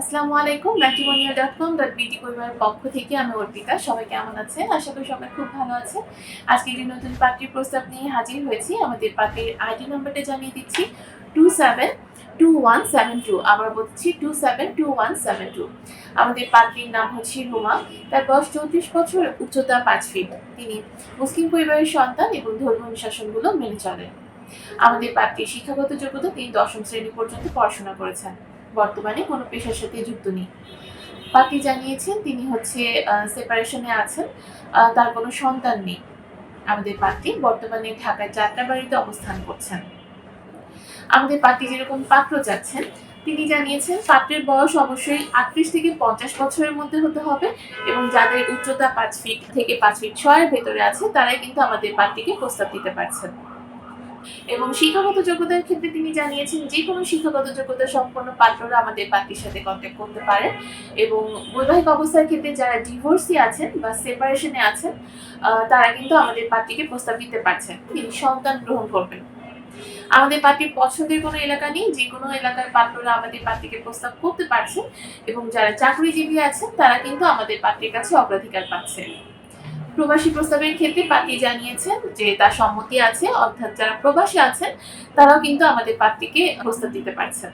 আসসালামু আলাইকুম matrimonial dot com dot BD পরিবারের পক্ষ থেকে আমি অর্পিতা। সবাই কেমন আছেন? আশা করি সবাই খুব ভালো আছে আজকে একটি নতুন পাত্রীর প্রস্তাব নিয়ে হাজির হয়েছি, আমাদের পাত্রীর আইডি নাম্বারটা জানিয়ে দিচ্ছি two seven two one seven two আবার বলছি two seven two one seven two আমাদের পাত্রীর নাম হচ্ছে রুমা, তার বয়স চৌত্রিশ বছর, উচ্চতা পাঁচ ফিট তিনি মুসলিম পরিবারের সন্তান এবং ধর্ম অনুশাসনগুলো মেনে চলেন। আমাদের পাত্রীর শিক্ষাগত যোগ্যতা তিনি দশম শ্রেণি পর্যন্ত পড়াশোনা করেছেন। বর্তমানে কোনো পেশার সাথে যুক্ত নেই। পাতি জানিয়েছেন তিনি হচ্ছে সেপারেশনে আছেন। তার কোনো সন্তান নেই। আমাদের পাত্রী বর্তমানে ঢাকায় যাত্রাবাড়িতে অবস্থান করছেন। আমাদের পাত্রী যেরকম পাত্র যাচ্ছেন তিনি জানিয়েছেন পাত্রের বয়স অবশ্যই আটত্রিশ থেকে পঞ্চাশ বছরের মধ্যে হতে হবে এবং যাদের উচ্চতা পাঁচ ফিট থেকে পাঁচ ফিট ছয়ের ভেতরে আছে, তারাই কিন্তু আমাদের পাত্রীকে প্রস্তাব দিতে পারছেন। এবং শিক্ষাগত যোগ্যতার ক্ষেত্রে তিনি জানিয়েছেন যে কোনো শিক্ষাগত যোগ্যতা সম্পন্ন পাত্ররা আমাদের পাত্রীর সাথে কন্ট্যাক্ট করতে পারেন এবং বৈবাহিক অবস্থার ক্ষেত্রে যারা ডিভোর্সি আছেন বা সেপারেশনে আছেন তারা কিন্তু আমাদের পাত্রীকে প্রস্তাব দিতে পারছেন। তিনি সন্তান গ্রহণ করবেন। আমাদের পার্টির পছন্দের কোনো এলাকা নেই, যে কোনো এলাকার পাত্ররা আমাদের পার্টিকে প্রস্তাব করতে পারছেন এবং যারা চাকরিজীবী আছেন, তারা কিন্তু আমাদের পার্টির কাছে অগ্রাধিকার পাচ্ছে। প্রবাসী প্রস্তাবের ক্ষেত্রে পার্টি জানিয়েছেন যে তার সম্মতি আছে, অর্থাৎ যারা প্রবাসী আছেন, তারাও কিন্তু আমাদের পার্টিকে প্রস্তাব দিতে পারছেন।